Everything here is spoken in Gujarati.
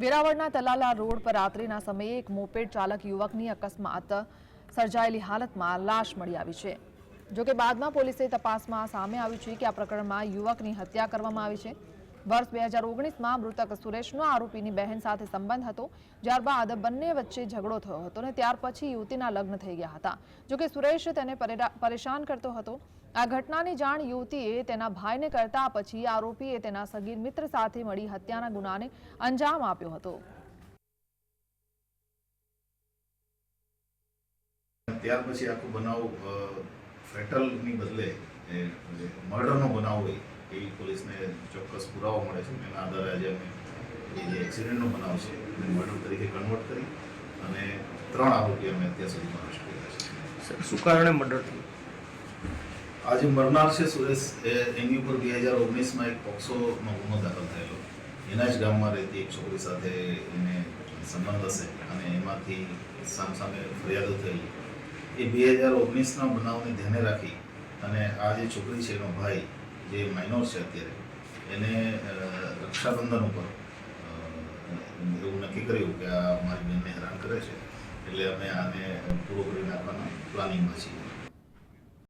વેરાવળના તલાલા રોડ પર રાત્રિના સમયે એક મોપેડ ચાલક યુવકની અકસ્માત સર્જાયેલી હાલતમાં લાશ મળી આવી છે. જોકે બાદમાં પોલીસે તપાસમાં સામે આવ્યું છે કે આ પ્રકરણમાં યુવકની હત્યા કરવામાં આવી છે. વર્ષ બે હજાર ઓગણીસમાં મૃતક સુરેશનો આરોપીની બહેન સાથે સંબંધ હતો. ત્યારબાદ બંને વચ્ચે ઝઘડો થયો હતો અને ત્યાર પછી યુવતીના લગ્ન થઈ ગયા હતા. જોકે સુરેશ તેને પરેશાન કરતો હતો. આ ઘટનાની જાણ યુવતીએ તેના ભાઈને કરતા પછી આરોપીએ તેના સગીર મિત્ર સાથે મળી હત્યાના ગુનાને અંજામ આપ્યો હતો. ત્યાર પછી આખો બનાવ ફેટલની બદલે મર્ડરનો બનાવ હોય એવી પોલીસને ચોક્કસ પુરાવો મળે છે. એના આધારે આજે અમે જે એક્સિડન્ટનો બનાવ છે એને મર્ડર તરીકે કન્વર્ટ કરી અને ત્રણ આરોપી અમે અત્યાર સુધીમાં અરેસ્ટ કર્યા છે. શું કારણે મર્ડર થયું? આ જે મરનાર છે સુરેશ, એ એની ઉપર બે હજાર ઓગણીસમાં એક પોક્સોનો ગુનો દાખલ થયેલો. એના જ ગામમાં રહેતી એક છોકરી સાથે એને સંબંધ હશે અને એમાંથી સામસામે ફરિયાદો થયેલી. એ બે હજાર ઓગણીસના બનાવને ધ્યાને રાખી અને આ જે છોકરી છે એનો ભાઈ, જે માઇનોર છે અત્યારે, એને રક્ષાબંધન ઉપર એવું નક્કી કર્યું કે આ મારી બહેનને હેરાન કરે છે. એટલે અમે આને પૂરો કરી નાખવાના પ્લાનિંગમાં છીએ.